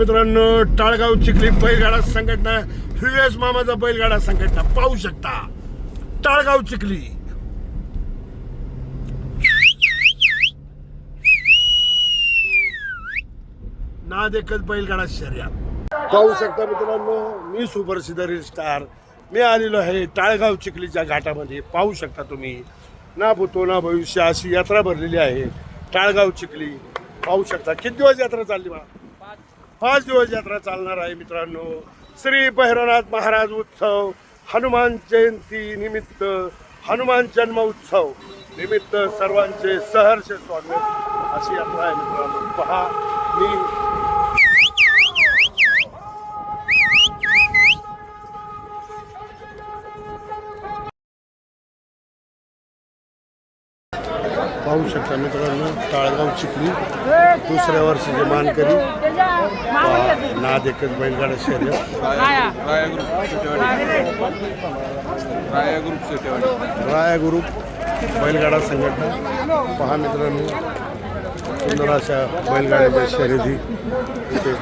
मित्रांनो टाळगाव चिखली बैलगाडा संघटना व्हीएस मामाचा बैलगाडा संघटना पाहू शकता. टाळगाव चिखली नाद एकच बैलगाडा शर्यत. पाहू शकता मित्रांनो मी सुपर स्टार मी आलेलो आहे टाळगाव चिखलीच्या घाटामध्ये. पाहू शकता तुम्ही. ना भूतो ना भविष्य अशी यात्रा भरलेली आहे. टाळगाव चिखली पाहू शकता. किती दिवस यात्रा चालली बा? पाच दिवस यात्रा चालणार आहे मित्रांनो. श्री भैरवनाथ महाराज उत्सव हनुमान जयंती निमित्त हनुमान जन्म उत्सव निमित्त सर्वांचे सहर्ष स्वागत. अशी यात्रा आहे मित्रांनो. पहा मी पाहू शकता मित्रांनो टाळगाव चिखली दुसऱ्या वर्षीचे मानकरी. नाद एकच बैलगाडा शर्यत. राया ग्रुप राया ग्रुप बैलगाडा संघटना. पहा मित्रांनो सुंदर अशा बैलगाड्याच्या शर्यती इथे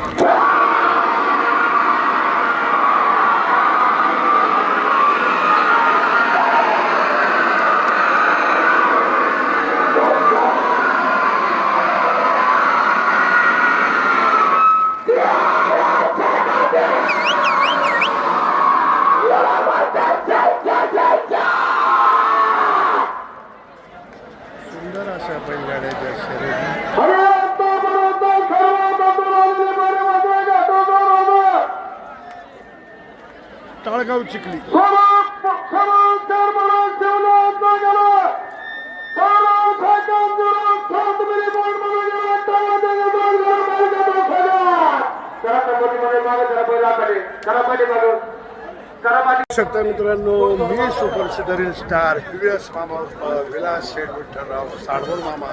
सुंदर अशा बैलगाड्याच्या शर्यती टाळगाव चिखली शकता मित्रांनो मी सुपर स्टार युएस मामा विलास शेठ विठ्ठलराव साडवळ मामा.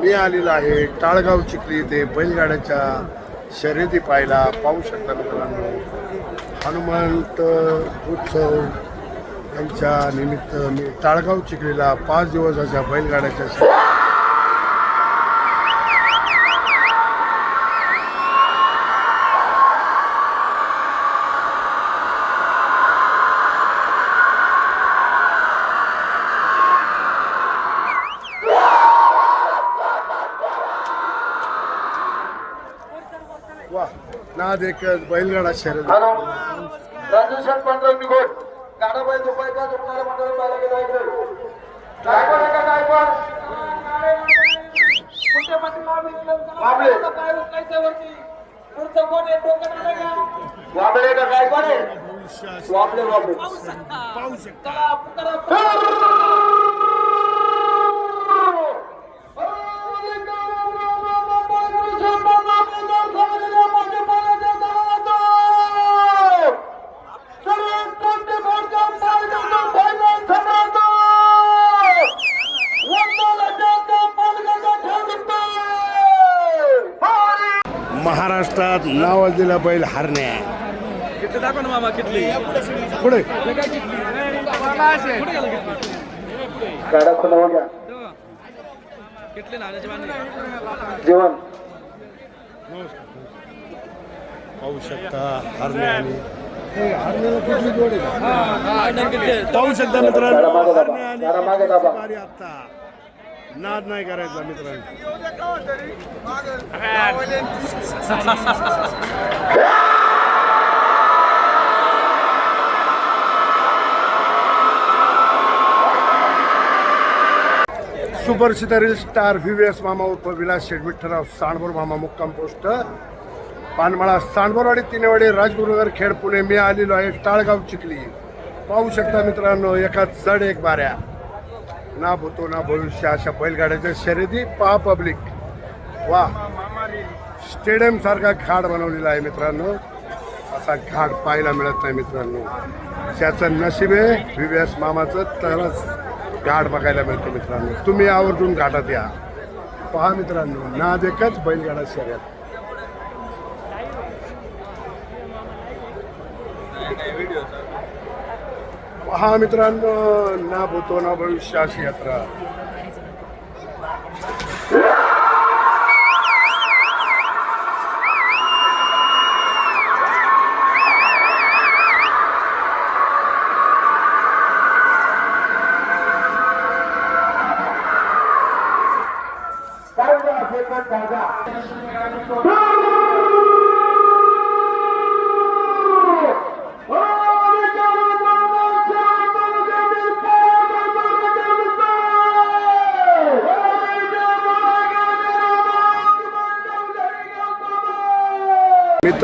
मी आलेलो आहे टाळगाव चिखली येथे बैलगाड्याच्या शर्यती पाहायला. पाहू शकता मित्रांनो हनुमंत उत्सव यांच्या निमित्त मी टाळगाव चिखलीला पाच दिवसाच्या बैलगाड्याच्या शर्यती वा नाद एकच बैलगाडा शर्यत हॅलो राजू शेठ पांढरा निघोट गाडा बाई झोपायचा झोपणारा मंडळ पाहिला गेला इकडे गायकवाड आहे का गायकवाड? वाबळे वाबळे का? गायकवाड आहे? भविष्यात वाबळे वाबळे पाहू शकता असलेला बैल हरण्या किती दाखवा ना मामा किटली पुढे. नाण्याची बांधली जेवण. पाहू शकता हरण्या आणि? पाहू शकता मित्रांनो. हरण्या आणि आता नाद नाही करायचा मित्रांनो. सुपर सितारील स्टार एस मामा उर्फ विलास शेठ सांडभोर मामा मुक्काम पोस्ट पानमाळा सांडभोरवाडी तिनेवाडी राजगुरुनगर खेड पुणे मी आलेलो आहे टाळगाव चिखली. पाहू शकता मित्रांनो एका जड एक बाऱ्या. ना भूतो ना भविष्य अशा बैलगाड्याच्या शर्यती पहा पब्लिक वा. स्टेडियम सारखा घाट बनवलेला आहे मित्रांनो. असा घाट पाहायला मिळत नाही मित्रांनो. त्याचं नशीब आहे व्हीव्हीएस मामाचं तरच घाट बघायला मिळतो मित्रांनो. तुम्ही आवर्जून घाटात या. पहा मित्रांनो ना देखच बैलगाडा शर्यत. हा मित्रांनो ना भूतो ना भविष्य अशी यात्रा.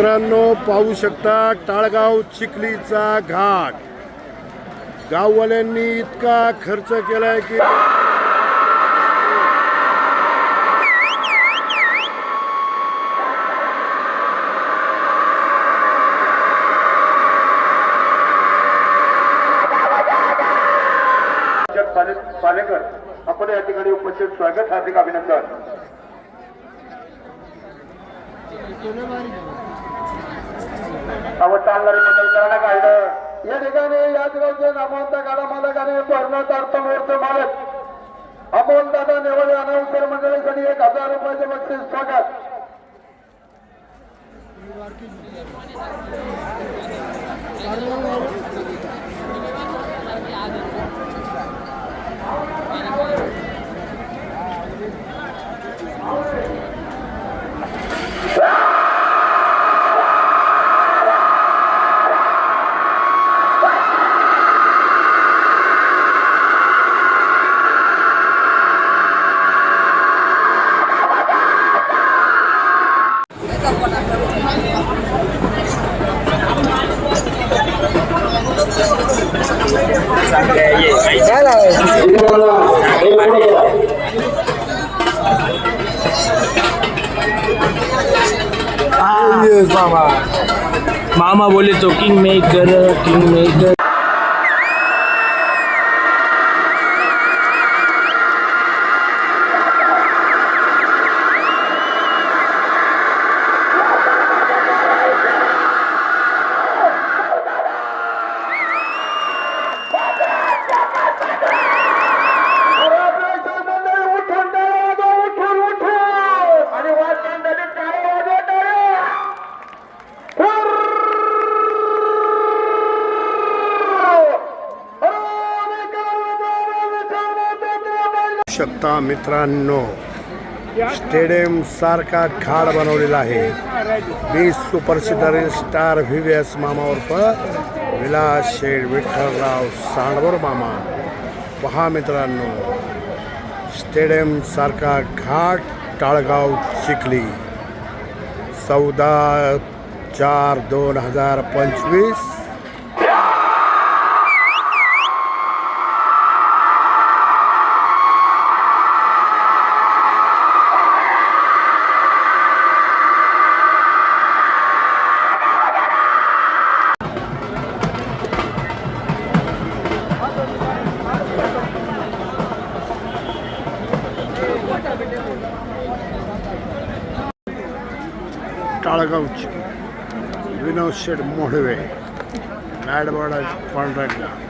मित्रांनो पाहू शकता टाळगाव चिखलीचा घाट. गाववाल्यांनी इतका खर्च केलाय की पालेकर आपण या ठिकाणी उपस्थित. स्वागत हार्दिक अभिनंदन. याच गावचे नामवंत गाडा मालकाने भरणात अर्थमूर्त मालक अमोल दादा नेवळे अनाउन्सर मंडळीसाठी एक हजार रुपयाचे बक्षीस स्वागत मामा मित्रांनो स्टेडियम सारखा खाड बनवलेला आहे. वीस सुप्रसिद्ध स्टार व्ही व्ही एस मामा उर्फ विलास शेठ विठ्ठलराव सांडवर मामा. पहा मित्रांनो स्टेडियम सारखा घाट टाळगाव चिखली. चौदा चार दोन हजार पंचवीस शेठ मोडवे मॅडवाडा पांढरंगा.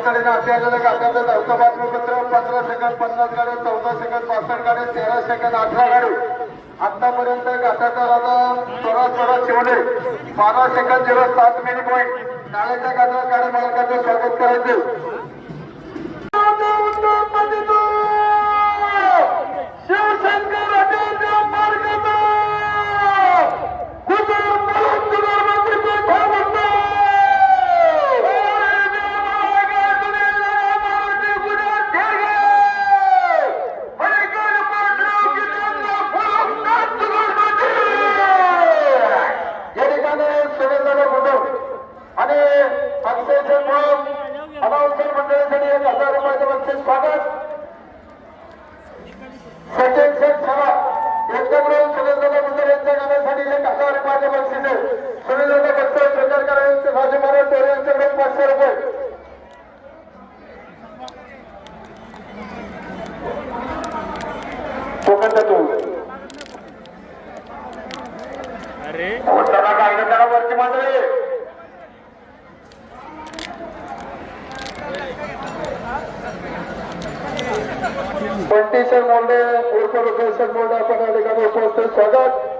यांच्याकडून तातडीने अत्याचार घाटाचं बातमीपत्र पंधरा सेकंद पन्नास गाडी चौदा सेकंद पासष्ट गाडी तेरा सेकंद अठरा गाडी. आतापर्यंत घाटाचा राजा सोळा सोळा शिवले बारा सेकंद झिरो सात मिनिट पॉईंट नाळ्याच्या घाटात गाडी मालकांचं स्वागत करायचे. सतीश मोंडे उर्फ प्रोफेसर मोंडे आपण या ठिकाणी उपस्थित. स्वागत.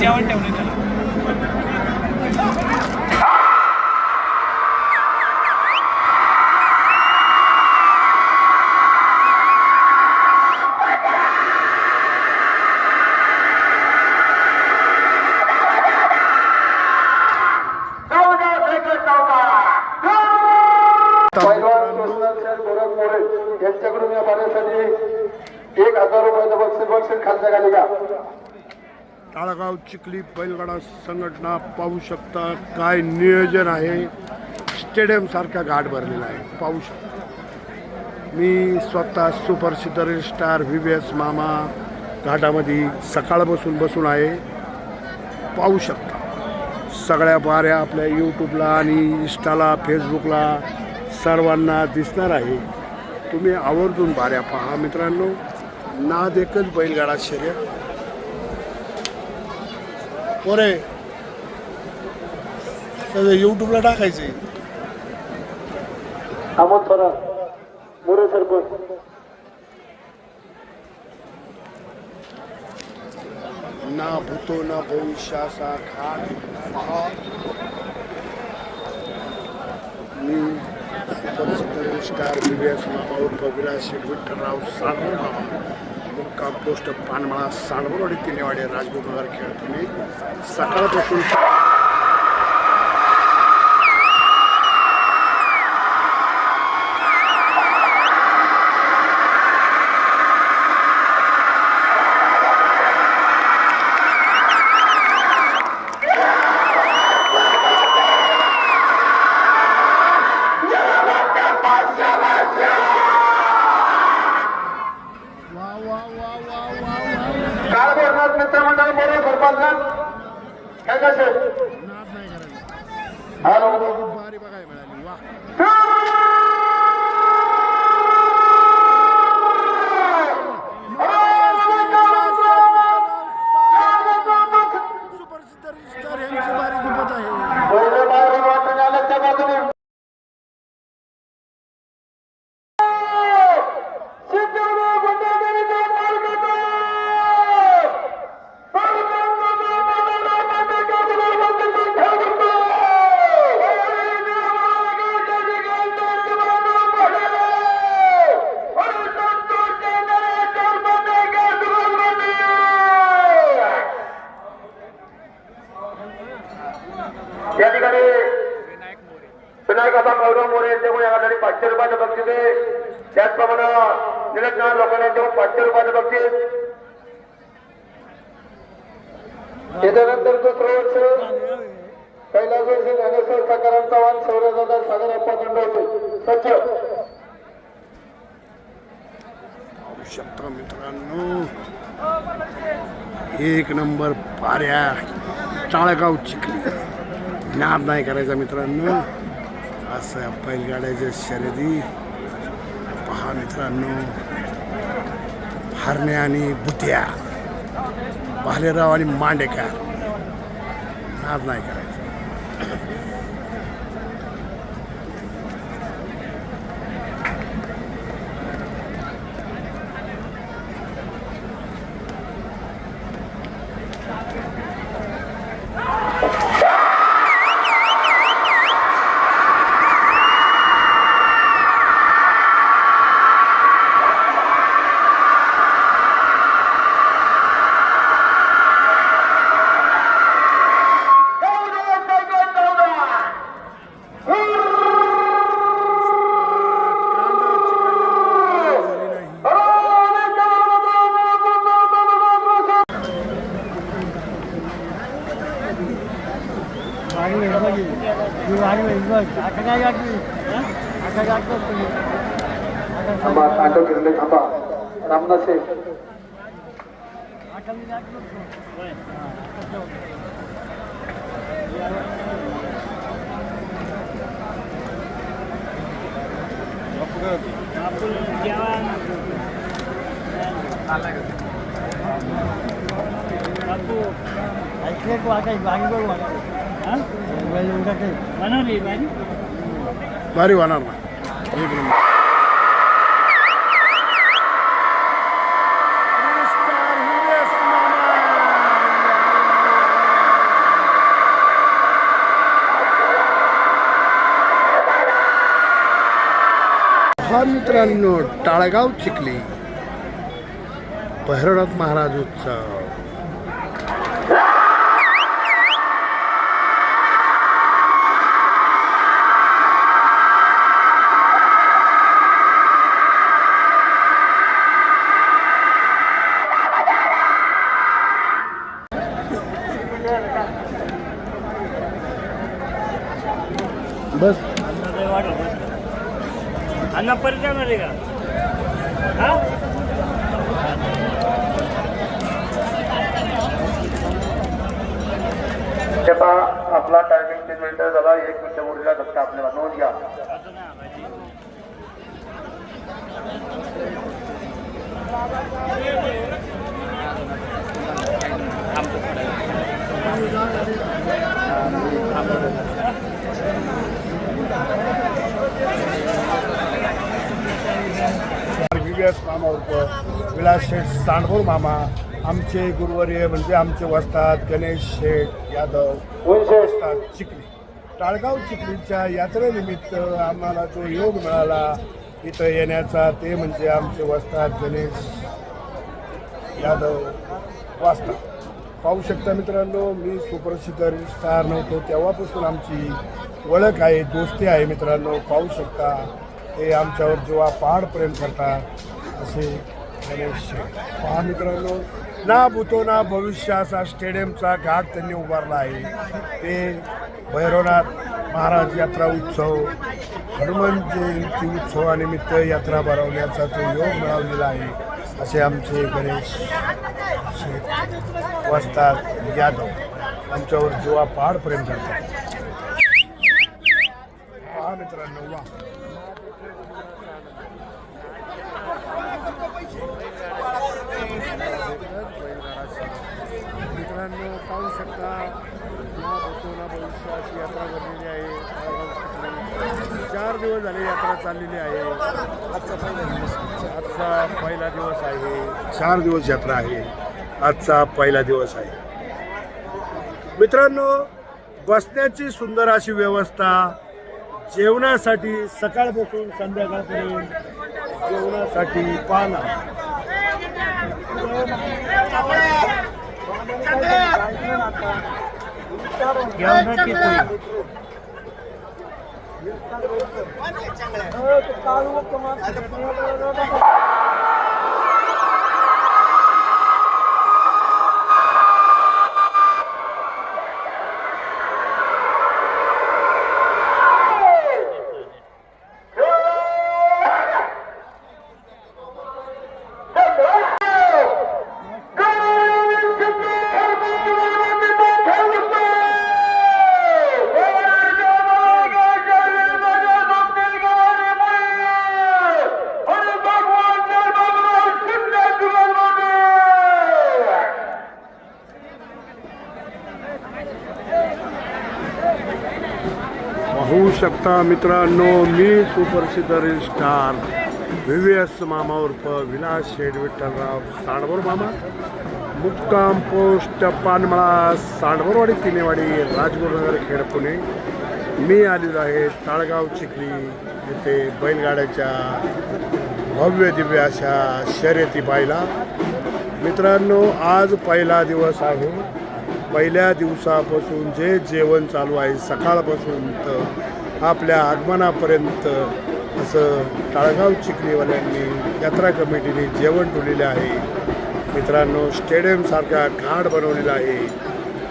जेवण ठेवलं त्याला चौदा सेकंद चौदा पैलवान कृष्णसेन गोरख मोरे यांच्याकडून या पाण्यासाठी एक हजार रुपयाचं बक्षीस ताळगाव चिखली बैलगाडा संघटना पाहू शकता काय नियोजन आहे. स्टेडियम सारखा घाट भरलेला आहे. पाहू शकता. मी स्वतः super star V V S मामा घाटामध्ये सकाळपासून बसून आहे. पाहू शकता. सगळ्या बाऱ्या आपल्या यूट्यूबला आणि इंस्टाला फेसबुकला सर्वांना दिसणार आहे. तुम्ही आवर्जून बाऱ्या पहा मित्रांनो. नाद एकच बैलगाडा शर्यत. पोरे. यूट्यूबला टाकायचे. अमोल थोरात मोरे सरपंच. ना भूतो ना भविष्याचा मी सुपरस्टार स्टार विवेस मामा उर्फ शेठ विठ्ठलराव साळवर मामा. मुक्काम पोस्ट पानमळा साळवरवाडी तिनेवाडी राजगुरुनगर खेळ तुम्ही सकाळपासून निलेश लोकांना देऊन पाचशे रुपयाचं बक्षीस त्याच्यानंतर दुसरं वर्ष पहिल्याच वर्षी ज्ञानेश्वर सकाराम चव्हाण सौरदादा सागर अप्पा दंडवते स्वच्छ पाहू मित्रांनो एक नंबर पाऱ्या टाळगाव चिखली. नाद नाही करायचा मित्रांनो. असं बैलगाड्याच्या शर्यती पहा मित्रांनो हरणे आणि भुत्या भालेराव आणि मांडेकर. आज नाही का అడుగు ఇవ్వదు నువ్వు అడుగు ఇవ్వదు అక్కడే కాదు అక్కడ కాకపోతుంది రమణ సేవ్ అక్కడ ఐక్యకు ఆకాయ బాగి కూడా होणार ना. एक नंबर. हा मित्रांनो टाळगाव चिखली भैरवनाथ महाराज उत्सव बस अण्णा परत जाणार आहे का हा आता आपला टायमिंग तीन मिनिटं झाला एक मिनिटं उरला धक्का आपल्याला नोंद घ्या व्हीव्हीएस मामा उर्फ विलास सांडभोर मामा आमचे गुरुवर्य म्हणजे आमचे वस्तात गणेश शेठ यादव वसतात चिखली. टाळगाव चिखलीच्या यात्रेनिमित्त आम्हाला जो योग मिळाला इथं येण्याचा ते म्हणजे आमचे वस्तात गणेश यादव वाचतात पाहू शकता मित्रांनो मी सुप्रसिद्ध स्टार नव्हतो तेव्हापासून आमची ओळख आहे दोस्ती आहे मित्रांनो. पाहू शकता ते आमच्यावर जेव्हा पहाड प्रेम करतात असे गणेश पहा मित्रांनो ना भूतो ना भविष्य असा स्टेडियमचा घाट त्यांनी उभारला आहे. ते भैरवनाथ महाराज यात्रा उत्सव हनुमान जयंती उत्सवानिमित्त यात्रा भरवण्याचा तो योग मिळवलेला आहे असे आमचे गणेश शेठ यादव. आमच्यावर जीवा पहाड प्रेम करतात पहा मित्रांनो वा मित्रांनो पाहू शकता ना भूतो ना भविष्य अशी यात्रा भरलेली आहे ताळगाव चिखली. चार दिवस झाले यात्रा चाललेली आहे. आजचा पहिला दिवस आजचा पहिला दिवस आहे. चार दिवस यात्रा आहे. आजचा पहिला दिवस आहे. मित्रांनो बसण्याची सुंदर अशी व्यवस्था जेवणासाठी सकाळपासून संध्याकाळपर्यंत जेवणासाठी पाना जेवणाची चांगला शकता मित्रांनो मी सुप्रसिद्ध स्टार व्ही व्ही एस मामा उर्फ विलास शेठ विठ्ठलराव सांडवर मामा मुक्काम पोस्ट पानमळा सांडवरवाडी तिनेवाडी राजगुरुनगर खेड पुणे. मी आलेलो आहे ताळगाव चिखली येथे बैलगाड्याच्या भव्य दिव्य अशा शर्यती पाहिला मित्रांनो आज पहिला दिवस आहे. पहिल्या दिवसापासून जे जेवण चालू आहे सकाळपासून तर आपल्या आगमनापर्यंत असं टाळगाव चिखलीवाल्यांनी यात्रा कमिटीने जेवण ठेवलेलं आहे. मित्रांनो स्टेडियमसारखा घाट बनवलेला आहे.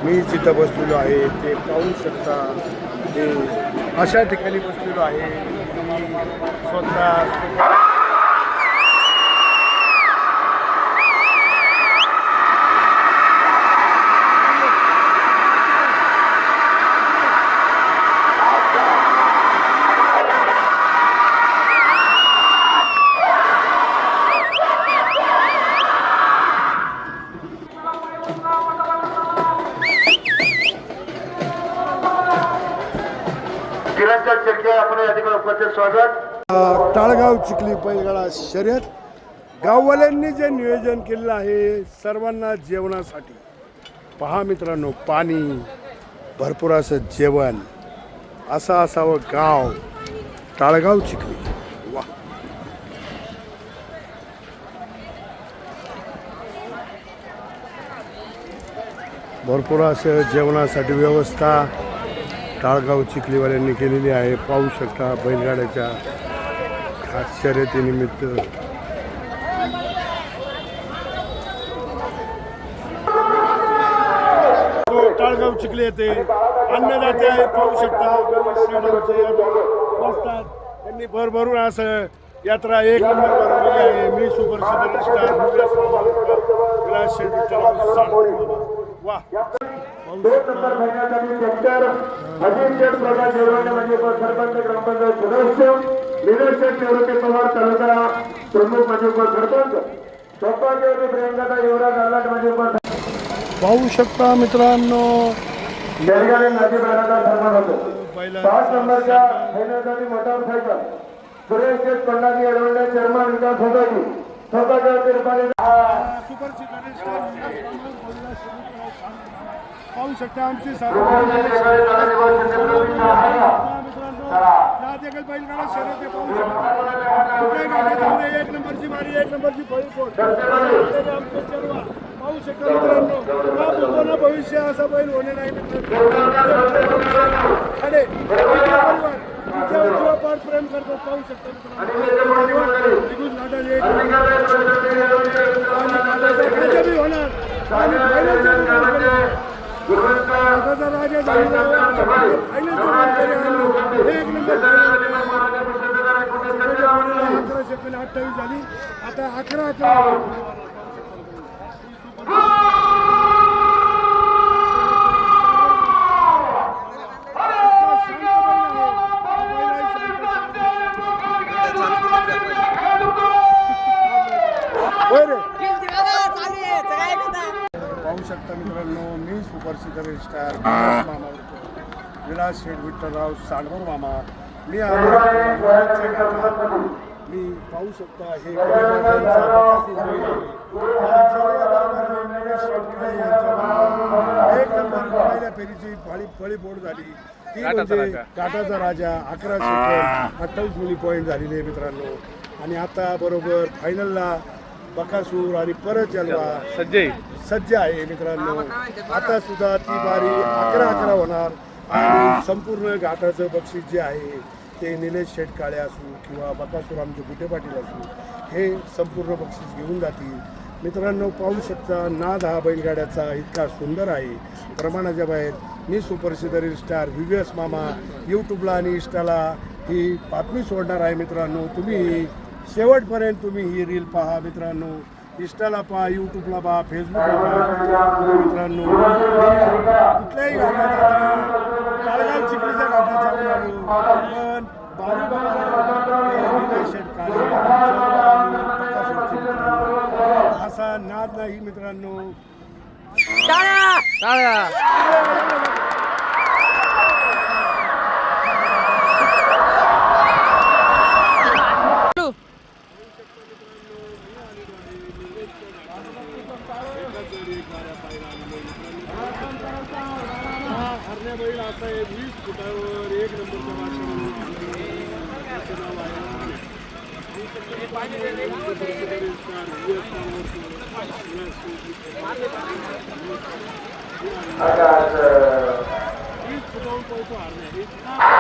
मी जिथं बसलेलो आहे ते पाहू शकता. ते अशा ठिकाणी बसलेलो आहे. स्वतः टाळगाव चिखली बैलगाडा शर्यत. गाववाल्यांनी जे नियोजन केलेलं आहे सर्वांना जेवणासाठी. पहा मित्रांनो पाणी भरपूर असं जेवण असं असावं गाव टाळगाव चिखली. वा. भरपूर असं जेवणासाठी व्यवस्था. टाळगाव चिखलीवाल्यांनी केलेली आहे. पाहू शकता बैलगाड्याच्या खास शर्यतीनिमित्त टाळगाव चिखली येते अन्नदाते आहे पाहू शकता. त्यांनी भरभरून असं यात्रा एक नंबर भरवलेली आहे. मी सुपर सुपर स्टार विलास वा. शकता महिन्यासाठी सेक्टर अजित शेठ प्रकाश जेवणे म्हणजे सरपंच ग्रामपंचायत सदस्य शेठ निवृत्ती पवार तालुका प्रमुख म्हणजे उपसरपंच सौभाग्यवती प्रियंका युवराज आलाट म्हणजे उपसरपंच पाहू शकता मित्रांनो. नदी होतो. पाच नंबरच्या महिन्यासाठी motorcycle Suresh Sheth Pandaji Yedwande chairman Vikas society. सौभाग्यवती रुपाली सुपर पाहू शकता आमची मित्रांनो बैलगाडा शर्यत आहे, पाहू शकता. कुठल्याही एक नंबरची बारी एक नंबरची आमचे पाहू शकता मित्रांनो. ना भविष्य असा बैल होणे नाही मित्रांनो. अरे परिवार प्रेम करतात पाहू शकता मित्रांनो निघून घाटात एक आणि काटाचा बी होणार आणि फायनलचा बी होणार. काटाचा राजा झालेला आहे. फायनलचा मानकरी आहे. एक नंबर फायनल. अकरा अकरा अकरा होय रे पाहू शकता मित्रांनो सिटर स्टार विलास मामा विलास शेठ विठ्ठलराव सांडवर मामा. मी आलो. मी पाहू शकता हे एक नंबर पहिल्या फेरीची फाळी फळी फोड झाली. ती म्हणजे काटाचा राजा अकरा सेकंद अठ्ठावीस मिली पॉईंट झालेले आहे मित्रांनो. आणि आता बरोबर फायनलला बकासूर आणि परत जलवा सज्जय. सज्ज आहे मित्रांनो. आता सुद्धा ती बारी अकरा अकरा होणार आणि संपूर्ण घाटाचं बक्षीस जे आहे ते निलेश शेठ काळे असू किंवा बकासूर आमचे गुटे पाटील असू हे संपूर्ण बक्षीस घेऊन जातील. मित्रांनो पाहू शकता नाद हा बैलगाड्याचा इतका सुंदर आहे. प्रमाणाच्या बाहेर मी सुपरसिदर स्टार व्ही व्ही एस मामा यूट्यूबला आणि इंस्टाला ही बातमी सोडणार आहे मित्रांनो. तुम्ही शेवटपर्यंत तुम्ही ही रील पहा मित्रांनो. इंस्टाला पहा यूट्यूबला पहा फेसबुकला पहा. मित्रांनो कुठल्याही घाटात आता ताळगाव चिखलीच्या घाटात जाऊन आलो. पण असा नाद नाही मित्रांनो. साहेब वीस फुटावर एक नंबरचा बादशाह नाव आहे